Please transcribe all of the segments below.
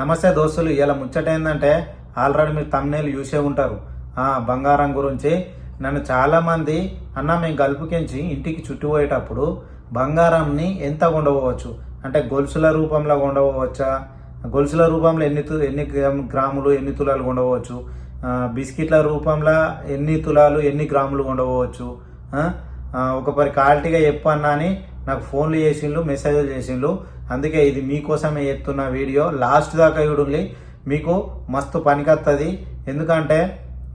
నమస్తే దోస్తులు ఇలా ముచ్చట ఏంటంటే ఆల్రెడీ మీరు తమ్నేలు చూసే ఉంటారు. ఆ బంగారం గురించి. నన్ను చాలామంది అన్న మేము గల్పుకించి ఇంటికి చుట్టుపోయేటప్పుడు బంగారంని ఎంత ఉండవచ్చు అంటే గొలుసుల రూపంలో ఉండవచ్చా గొలుసుల రూపంలో ఎన్ని ఎన్ని గ్రాములు ఎన్ని తులాలు ఉండవచ్చు బిస్కెట్ల రూపంలో ఎన్ని తులాలు ఎన్ని గ్రాములు ఉండవచ్చు ఒక పరి క్వాలిటీగా చెప్పన్నా అని నాకు ఫోన్లు చేసిండ్రు మెసేజ్లు చేసిండ్రు. అందుకే ఇది మీకోసమే చెప్తున్న వీడియో. లాస్ట్ దాకా చూడండి. మీకు మస్తు పనికొస్తుంది ఎందుకంటే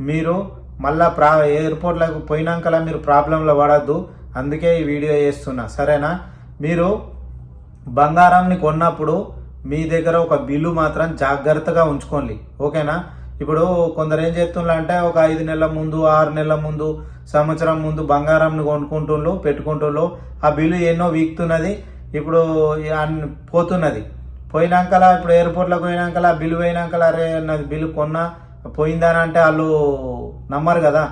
మీరు మళ్ళా ప్రా ఎయిర్పోర్ట్లకు పోయినాకలా మీరు ప్రాబ్లంలో పడద్దు. అందుకే ఈ వీడియో చేస్తున్నా. సరేనా? మీరు బంగారంని కొన్నప్పుడు మీ దగ్గర ఒక బిల్లు మాత్రం జాగ్రత్తగా ఉంచుకోండి. ఓకేనా? ఇప్పుడు కొందరు ఏం చేస్తున్నారు అంటే ఒక ఐదు నెలల ముందు ఆరు నెలల ముందు సంవత్సరం ముందు బంగారంని కొనుక్కుంటుండ్రు పెట్టుకుంటుండ్రు. ఆ బిల్లు ఎన్నో వీక్తున్నది. ఇప్పుడు పోతున్నది. పోయినాకలా ఇప్పుడు ఎయిర్పోర్ట్లోకి పోయినాకలా బిల్లు పోయినాకలా అరే నాది బిల్లు కొన్నా పోయిందని అంటే వాళ్ళు నమ్మరు కదా.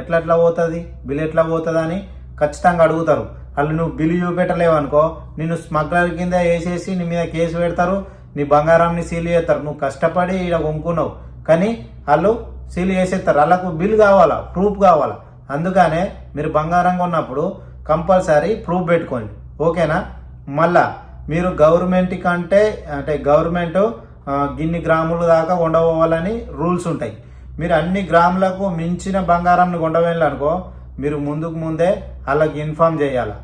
ఎట్లా ఎట్లా పోతుంది? బిల్లు ఎట్లా పోతుంది అని ఖచ్చితంగా అడుగుతారు. వాళ్ళు నువ్వు బిల్లు చూపెట్టలేవు అనుకో నిన్ను స్మగ్లర్ కింద వేసేసి నీ మీద కేసు పెడతారు నీ బంగారాన్ని సీల్ చేస్తారు. నువ్వు కష్టపడి ఇక్కడ కొనుక్కున్నావు. కానీ వాళ్ళు సీల్ చేసేస్తారు వాళ్ళకు బిల్ కావాలా ప్రూఫ్ కావాలా? అందుకనే మీరు బంగారంగా ఉన్నప్పుడు కంపల్సరీ ప్రూఫ్ పెట్టుకోండి. ఓకేనా? మళ్ళా మీరు గవర్నమెంట్ కంటే అంటే గవర్నమెంట్ గిన్ని గ్రాముల దాకా ఉండవాలని రూల్స్ ఉంటాయి. మీరు అన్ని గ్రాములకు మించిన బంగారాన్ని కొండవేయాలనుకో మీరు ముందుకు ముందే వాళ్ళకి ఇన్ఫామ్ చేయాలి?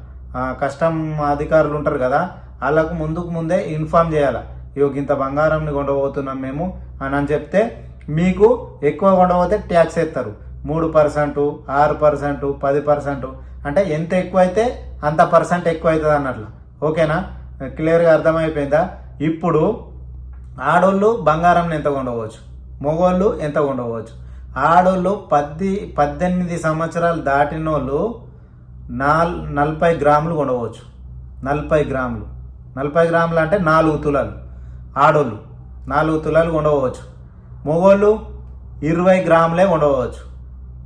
కస్టమ్ అధికారులు ఉంటారు కదా వాళ్ళకు ముందుకు ముందే ఇన్ఫామ్ చేయాలి? ఇక ఇంత బంగారంని కొండబోతున్నాం మేము అని అని చెప్తే మీకు ఎక్కువ కొండపోతే ట్యాక్స్ ఎత్తారు మూడు పర్సెంట్ ఆరు పర్సెంట్ పది పర్సెంట్. అంటే ఎంత ఎక్కువ అయితే అంత పర్సెంట్ ఎక్కువ అవుతుంది అన్నట్లు. ఓకేనా? క్లియర్గా అర్థమైపోయిందా? ఇప్పుడు ఆడోళ్ళు బంగారం ఎంత ఉండవచ్చు మగవాళ్ళు ఎంత ఉండవచ్చు ఆడోళ్ళు పద్ది పద్దెనిమిది సంవత్సరాలు దాటిన వాళ్ళు నాల్ నలభై గ్రాములు ఉండవచ్చు నలభై గ్రాములు. నలభై గ్రాములు అంటే నాలుగు తులాలు. ఆడోళ్ళు నాలుగు తులాలు ఉండవచ్చు మగోళ్ళు ఇరవై గ్రాములే ఉండవచ్చు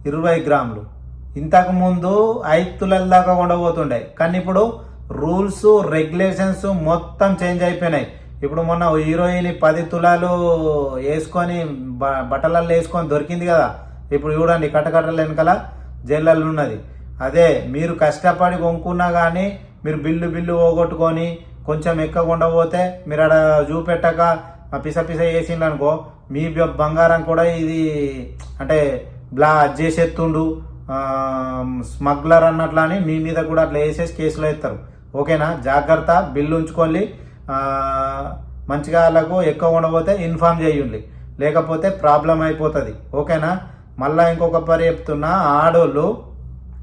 ఇరవై గ్రాములు. ఇంతకుముందు ఐదు తులాల దాకా ఉండబోతుండే కానీ ఇప్పుడు రూల్స్ రెగ్యులేషన్స్ మొత్తం చేంజ్ అయిపోయినాయి. ఇప్పుడు మొన్న హీరోయిన్ పది తులాలు వేసుకొని బ- బట్టలల్లో వేసుకొని దొరికింది కదా. ఇప్పుడు చూడండి కట్టకట్టల వెనకాల జైళ్ళల్లో ఉన్నది. అదే మీరు కష్టపడి కొనుక్కున్నా కానీ మీరు బిల్లు బిల్లు పోగొట్టుకొని కొంచెం ఎక్కకుండా ఉండబోతే మీరు అక్కడ చూపెట్టక ఆ పిస పిస వేసిండ్రు మీ బంగారం కూడా ఇది అంటే బ్లా చేసేస్తుండు స్మగ్లర్ అన్నట్లు అని మీ మీద కూడా అట్లా వేసేసి కేసులు వేస్తారు. ఓకేనా? జాగ్రత్త బిల్లు ఉంచుకోండి. మంచిగా వాళ్ళకు ఎక్కువ ఉండబోతే ఇన్ఫామ్ చేయండి. లేకపోతే ప్రాబ్లం అయిపోతుంది. ఓకేనా? మళ్ళా ఇంకొక పరి చెప్తున్నా ఆడోళ్ళు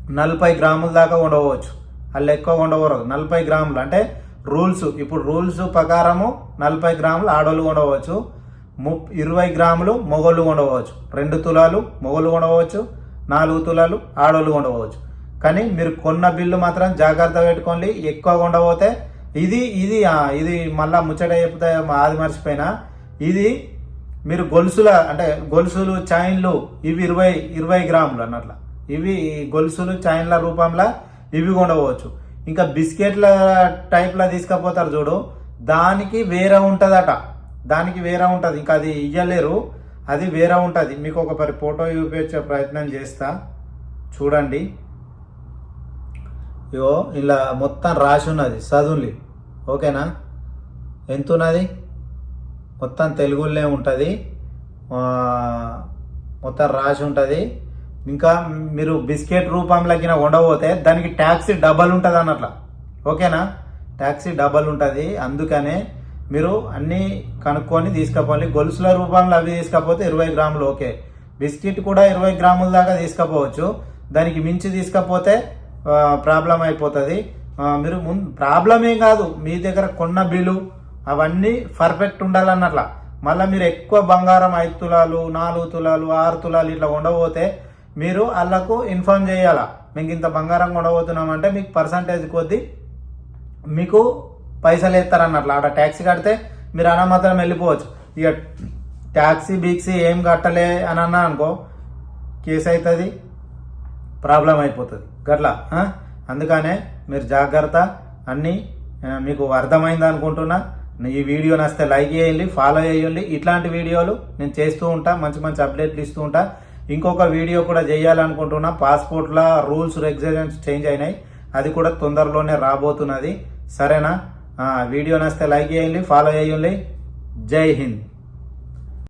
నలభై గ్రాముల దాకా ఉండవచ్చు. వాళ్ళు ఎక్కువ ఉండకూడదు. నలభై గ్రాములు. అంటే రూల్స్ ఇప్పుడు రూల్స్ ప్రకారము నలభై గ్రాములు ఆడోళ్ళు ఉండవచ్చు. ము ఇరవై గ్రాములు మొగోళ్ళు కొండవచ్చు రెండు తులాలు మొగోళ్ళు కొండవచ్చు నాలుగు తులాలు ఆడోళ్ళు కొండవచ్చు కానీ మీరు కొన్న బిల్లు మాత్రం జాగ్రత్త పెట్టుకోండి. ఎక్కువ కొండపోతే ఇది ఇది ఇది మళ్ళా ముచ్చట చెప్తే ఆది మర్చిపోయినా. ఇది మీరు గొలుసుల అంటే గొలుసులు చైన్లు ఇవి ఇరవై ఇరవై గ్రాములు అన్నట్ల. ఇవి గొలుసులు చైన్ల రూపంలో ఇవి కొండవచ్చు ఇంకా బిస్కెట్ల టైప్లో తీసుకపోతారు చూడు. దానికి వేరే ఉంటుందట. దానికి వేరే ఉంటుంది. ఇంకా అది ఇయ్యలేరు. అది వేరే ఉంటుంది. మీకు ఒక పరి ఫోటో చూపించే ప్రయత్నం చేస్తా. చూడండి. ఇగో ఇలా మొత్తం రాసి ఉన్నది. చదువులి. ఓకేనా? ఎంత ఉన్నది? మొత్తం తెలుగులోనే ఉంటుంది. మొత్తం రాసి ఉంటుంది. ఇంకా మీరు బిస్కెట్ రూపంలోకి ఉండబోతే దానికి ట్యాక్సీ డబల్ ఉంటుంది అన్నట్ల. ఓకేనా? ట్యాక్సీ డబల్ ఉంటుంది. అందుకనే మీరు అన్నీ కనుక్కొని తీసుకపోవాలి గొలుసుల రూపంలో అవి తీసుకపోతే ఇరవై గ్రాములు ఓకే. బిస్కెట్ కూడా ఇరవై గ్రాముల దాకా తీసుకపోవచ్చు. దానికి మించి తీసుకపోతే ప్రాబ్లం అయిపోతుంది. మీరు ముందు ప్రాబ్లం ఏం కాదు. మీ దగ్గర కొన్న బిల్లు అవన్నీ పర్ఫెక్ట్ ఉండాలన్నట్ల. మళ్ళీ మీరు ఎక్కువ బంగారం ఐదు తులాలు నాలుగు తులాలు ఆరు తులాలు ఇట్లా ఉండబోతే మీరు వాళ్ళకు ఇన్ఫార్మ్ చేయాలా? మీకు ఇంత బంగారం ఉండబోతున్నామంటే మీకు పర్సంటేజ్ కొద్దీ మీకు పైసలు వేస్తారన్నట్లు. ఆడ ట్యాక్సీ కడితే మీరు అన్న మాత్రం వెళ్ళిపోవచ్చు. ఇక ట్యాక్సీ బీక్సీ ఏం కట్టలే అని అన్నా అనుకో కేసు అవుతుంది ప్రాబ్లం అయిపోతుంది. గట్లా అందుకనే మీరు జాగ్రత్త. అన్నీ మీకు అర్థమైంది అనుకుంటున్నా. ఈ వీడియో నస్తే లైక్ చేయండి ఫాలో చేయండి. ఇట్లాంటి వీడియోలు నేను చేస్తూ ఉంటా మంచి మంచి అప్డేట్లు ఇస్తూ ఉంటా. ఇంకొక వీడియో కూడా చేయాలనుకుంటున్నా. పాస్పోర్ట్ల రూల్స్ రెగ్యులేషన్స్ చేంజ్ అయినాయి. అది కూడా తొందరలోనే రాబోతున్నది. సరేనా? వీడియో నచ్చితే లైక్ చేయండి ఫాలో చేయండి. జై హింద్.